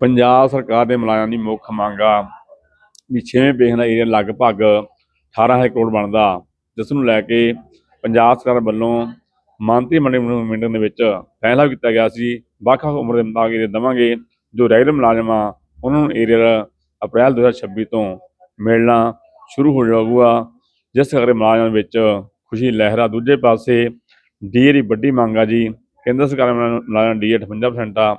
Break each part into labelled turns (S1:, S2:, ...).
S1: ਪੰਜਾਬ ਸਰਕਾਰ ਦੇ ਮੁਲਾਜ਼ਮਾਂ ਦੀ ਮੁੱਖ ਮੰਗ ਆ ਵੀ 6ਵੇਂ ਪੇਸ਼ਨ ਦਾ ਏਰੀਆ ਲਗਭਗ 18000 ਕਰੋੜ ਬਣਦਾ, ਜਿਸ ਨੂੰ ਲੈ ਕੇ ਪੰਜਾਬ ਸਰਕਾਰ ਵੱਲੋਂ ਮੰਤਰੀ ਮੰਡਲ ਮੀਟਿੰਗ ਦੇ ਵਿੱਚ ਫੈਸਲਾ ਕੀਤਾ ਗਿਆ ਸੀ। ਵੱਖ ਵੱਖ ਉਮਰ ਦੇ ਮੁਤਾਬਕ ਏਰੀਆ ਦੇਵਾਂਗੇ। ਜੋ ਰੈਗੂਲਰ ਮੁਲਾਜ਼ਮ ਆ ਉਹਨਾਂ ਨੂੰ ਏਰੀਆ ਅਪ੍ਰੈਲ 2026 ਤੋਂ ਮਿਲਣਾ ਸ਼ੁਰੂ ਹੋ ਜਾਊਗਾ। ਜਿਸ ਕਰਕੇ ਮੁਲਾਜ਼ਮਾਂ ਵਿੱਚ ਖੁਸ਼ੀ ਲਹਿਰਾ। ਦੂਜੇ ਪਾਸੇ ਡੀਏ ਦੀ ਵੱਡੀ ਮੰਗ ਆ ਜੀ। ਕੇਂਦਰ ਸਰਕਾਰ ਦੇ ਮੁਲਾ- ਮੁਲਾਜ਼ਮ ਡੀਏ 58% ਆ।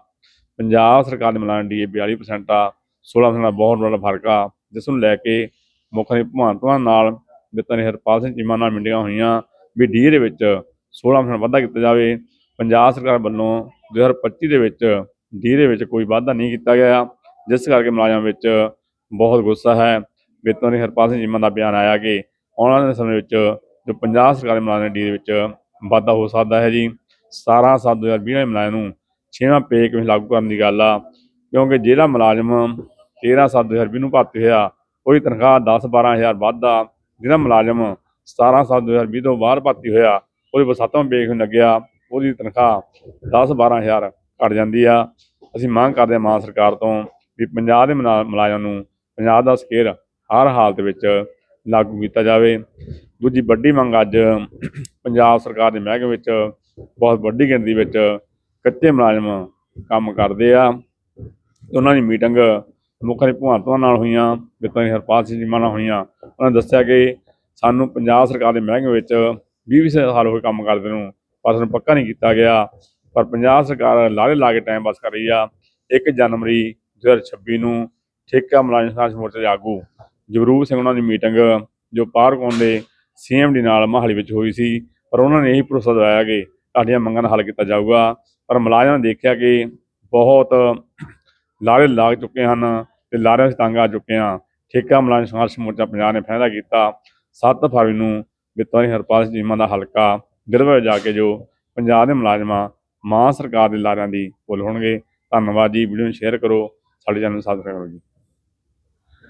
S1: ਪੰਜਾਬ ਸਰਕਾਰ ਦੇ ਮੁਲਾਜ਼ਮ ਡੀਏ 42% ਆ 16% ਦਾ ਬਹੁਤ ਵੱਡਾ ਫ਼ਰਕ ਆ, ਜਿਸ ਨੂੰ ਲੈ ਕੇ ਮੁੱਖ ਮੰਤਰੀ ਭਗਵੰਤ ਨਾਲ ਵਿੱਤ ਨੇ ਹਰਪਾਲ ਸਿੰਘ ਚੀਮਾ ਨਾਲ ਮੀਟਿੰਗਾਂ ਹੋਈਆਂ ਵੀ ਡੀਏ ਦੇ ਵਿੱਚ 16% ਵਾਧਾ ਕੀਤਾ ਜਾਵੇ, ਪੰਜਾਬ ਸਰਕਾਰ ਵੱਲੋਂ 2025 ਦੇ ਵਿੱਚ ਡੀਏ ਦੇ ਵਿੱਚ ਕੋਈ ਵਾਧਾ ਨਹੀਂ ਕੀਤਾ ਗਿਆ, ਜਿਸ ਕਰਕੇ ਮੁਲਾਜ਼ਮਾਂ ਵਿੱਚ ਬਹੁਤ ਗੁੱਸਾ ਹੈ। ਵਿੱਤ ਮੰਤਰੀ ਹਰਪਾਲ ਸਿੰਘ ਚੀਮਾ ਦਾ ਬਿਆਨ ਆਇਆ ਕਿ ਆਉਣ ਵਾਲੇ ਸਮੇਂ ਵਿੱਚ ਜੋ ਪੰਜਾਬ ਸਰਕਾਰ ਦੇ ਮੁਲਾਜ਼ਮਾਂ ਡੀ ਦੇ ਵਿੱਚ ਵਾਧਾ ਹੋ ਸਕਦਾ ਹੈ ਜੀ। 17 7 2020 ਦੇ ਮੁਲਾਜ਼ਮ ਨੂੰ ਛੇਵਾਂ ਪੇ ਕਿਵੇਂ ਲਾਗੂ ਕਰਨ ਦੀ ਗੱਲ ਆ, ਕਿਉਂਕਿ ਜਿਹੜਾ ਮੁਲਾਜ਼ਮ 13 7 2020 ਨੂੰ ਭਰਤੀ ਹੋਇਆ, ਉਹਦੀ ਤਨਖਾਹ 10 12000 ਆ ਜਿਹੜਾ ਮੁਲਾਜ਼ਮ 17 7 2020 ਤੋਂ ਬਾਹਰ ਭਰਤੀ ਹੋਇਆ, ਉਹਦੇ ਕੋਲ ਸੱਤਵਾਂ ਪੇ ਕਿਵੇਂ ਲੱਗਿਆ, ਉਹਦੀ ਤਨਖਾਹ 10 12000 ਘਟ ਜਾਂਦੀ ਆ। ਅਸੀਂ ਮੰਗ ਕਰਦੇ ਹਾਂ ਮਾਨ ਸਰਕਾਰ ਤੋਂ ਵੀ ਪੰਜਾਬ ਦੇ ਮੁਲਾ- ਮੁਲਾਜ਼ਮਾਂ ਨੂੰ ਪੰਜਾਬ ਦਾ ਸਕੇਲ ਹਰ ਹਾਲਤ ਵਿੱਚ ਲਾਗੂ ਕੀਤਾ ਜਾਵੇ। ਦੂਜੀ ਵੱਡੀ ਮੰਗ ਅੱਜ ਪੰਜਾਬ ਸਰਕਾਰ ਦੇ ਮਹਿਕਮੇ ਵਿੱਚ, ਬਹੁਤ ਵੱਡੀ ਗਿਣਤੀ ਵਿੱਚ ਕੱਚੇ ਮੁਲਾਜ਼ਮ ਕੰਮ ਕਰਦੇ ਆ। ਉਹਨਾਂ ਦੀ ਮੀਟਿੰਗ ਮੁੱਖ ਮੰਤਰੀ ਭਗਵੰਤ ਮਾਨ ਨਾਲ ਹੋਈਆਂ ਵਿੱਤਾਂ ਹਰਪਾਲ ਸਿੰਘ ਚੀਮਾ ਨਾਲ ਹੋਈਆਂ। ਉਹਨਾਂ ਨੇ ਦੱਸਿਆ ਕਿ ਸਾਨੂੰ ਪੰਜਾਬ ਸਰਕਾਰ ਦੇ ਮਹਿਕਮੇ ਵਿੱਚ 20 ਸਾਲ ਹੋ ਗਏ ਕੰਮ ਕਰਦੇ ਨੂੰ, ਪਰ ਸਾਨੂੰ ਪੱਕਾ ਨਹੀਂ ਕੀਤਾ ਗਿਆ। ਪਰ ਪੰਜਾਬ ਸਰਕਾਰ ਲਾਰੇ ਲਾ ਕੇ ਟਾਈਮ ਪਾਸ ਕਰ ਰਹੀ ਆ। 1 ਜਨਵਰੀ 2026 ਨੂੰ ਠੇਕਾ ਮੁਲਾਜ਼ਮ ਸੰਘਰਸ਼ ਮੋਰਚੇ ਦੇ ਆਗੂ ਜਗਰੂਪ ਸਿੰਘ ਉਹਨਾਂ ਦੀ ਮੀਟਿੰਗ, ਜੋ ਪਾਰਕੌਨ ਦੇ ਸੀਐਮਡੀ ਨਾਲ ਮਹਾਲੀ ਵਿੱਚ ਹੋਈ ਸੀ, ਪਰ ਉਹਨਾਂ ਨੇ ਇਹੀ ਭਰੋਸਾ ਦਿਵਾਇਆ ਕਿ ਤੁਹਾਡੀਆਂ ਮੰਗਾਂ ਦਾ ਹੱਲ ਕੀਤਾ ਜਾਊਗਾ। ਪਰ ਮੁਲਾਜ਼ਮਾਂ ਨੇ ਦੇਖਿਆ ਕਿ ਬਹੁਤ ਲਾਰੇ ਲੱਗ ਚੁੱਕੇ ਹਨ ਤੇ ਲਾਰਿਆਂ ਵਿੱਚ ਤੰਗ ਆ ਚੁੱਕੇ ਆ। ਠੇਕਾ ਮੁਲਾਜ਼ਮ ਸੰਘਰਸ਼ ਮੋਰਚਾ ਪੰਜਾਬ ਨੇ ਫੈਸਲਾ ਕੀਤਾ। 7 ਫਰਵਰੀ ਨੂੰ ਵਿਤਵਾਨੀ ਹਰਪਾਲ ਸਿੰਘ ਚੀਮਾ ਦਾ ਹਲਕਾ ਗਿਰਵੇ ਜਾ ਕੇ ਜੋ ਪੰਜਾਬ ਦੇ ਮੁਲਾਜ਼ਮਾਂ ਮਾਂ ਸਰਕਾਰ ਦੇ ਲਾਰਿਆਂ ਦੀ ਪੁੱਲ ਹੋਣਗੇ। ਧੰਨਵਾਦ ਜੀ, ਵੀਡੀਓ ਨੂੰ ਸ਼ੇਅਰ ਕਰੋ। ਸਾਡੇ ਚੈਨਲ ਨੂੰ ਸਬਸਕ੍ਰਾਈਬ ਕਰੋ ਜੀ।